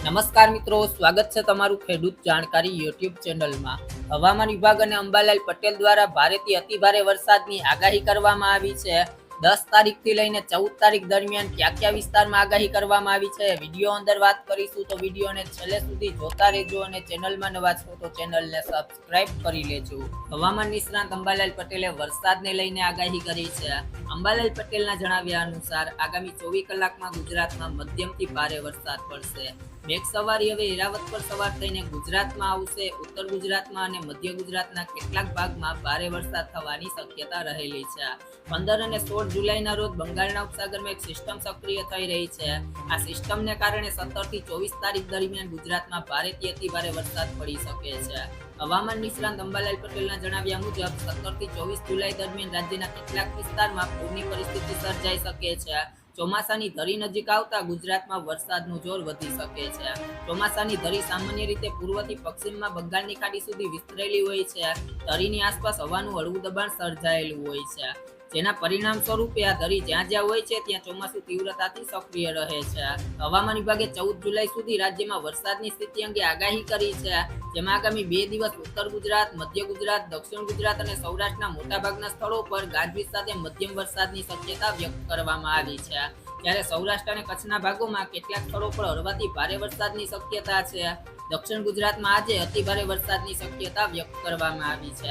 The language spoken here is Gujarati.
નમસ્કાર મિત્રો, સ્વાગત છે તમારું ખેડૂત જાણકારી યુટ્યુબ ચેનલમાં. હવામાન વિભાગ અને અંબાલાલ પટેલ દ્વારા ભારેથી અતિભારે વરસાદની આગાહી કરવામાં આવી છે. દસ તારીખથી લઈને ચૌદ તારીખ દરમિયાન કયા કયા વિસ્તારમાં આગાહી કરવામાં આવી છે, વીડિયો અંદર વાત કરીશું તો વિડીયોને છેલ્લે સુધી જોતા રહેજો અને ચેનલમાં નવા છો તો ચેનલને સબસ્ક્રાઇબ કરી લેજો. હવામાન નિષ્ણાંત અંબાલાલ પટેલે વરસાદને લઈને આગાહી કરી છે. અંબાલાલ પટેલના જણાવ્યા અનુસાર, આગામી ચોવીસ કલાકમાં ગુજરાતમાં મધ્યમથી ભારે વરસાદ પડશે. મેઘ સવારી હવે એરાવત પર સવાર થઈને ગુજરાતમાં આવશે, ઉત્તર ગુજરાતમાં અને મધ્ય ગુજરાતના કેટલાક ભાગમાં ભારે વરસાદ થવાની શક્યતા રહેલી છે. પંદર અને સોળ જુલાઈના રોજ બંગાળના ઉપસાગરમાં એક સિસ્ટમ સક્રિય થઈ રહી છે. આ સિસ્ટમને કારણે સત્તરથી ચોવીસ તારીખ દરમિયાન ગુજરાતમાં ભારેથી અતિ ભારે વરસાદ પડી શકે છે. હવામાન નિષ્ણાંત અંબાલાલ પટેલના જણાવ્યા મુજબ સત્તરથી ચોવીસ જુલાઈ દરમિયાન રાજ્યના કેટલાક વિસ્તારમાં પૂરની પરિસ્થિતિ સર્જાઈ શકે છે. ચોમાસાની ધરી નજીક આવતા ગુજરાતમાં વરસાદનું જોર વધી શકે છે. ચોમાસાની ધરી સામાન્ય રીતે પૂર્વથી પશ્ચિમમાં બંગાળની ખાડી સુધી વિસ્તરેલી હોય છે. ધરીની આસપાસ હવાનું હળવું દબાણ સર્જાયેલું હોય છે. જેના પરિણામ સ્વરૂપે આ ધરી જ્યાં જ્યાં હોય છે, ત્યાં ચોમાસું તીવ્રતાથી સક્રિય રહે છે. હવામાન વિભાગે ચૌદ જુલાઈ સુધી રાજ્યમાં વરસાદની સ્થિતિ અંગે આગાહી કરી છે. જેમાં આગામી બે દિવસ ઉત્તર ગુજરાત, મધ્ય ગુજરાત, દક્ષિણ ગુજરાત અને સૌરાષ્ટ્રના મોટાભાગના સ્થળો પર ગાજવીજ સાથે મધ્યમ વરસાદની શક્યતા વ્યક્ત કરવામાં આવી છે. જ્યારે સૌરાષ્ટ્ર અને કચ્છના ભાગોમાં કેટલાક સ્થળો પર હળવાથી ભારે વરસાદની શક્યતા છે. દક્ષિણ ગુજરાતમાં આજે અતિભારે વરસાદની શક્યતા વ્યક્ત કરવામાં આવી છે.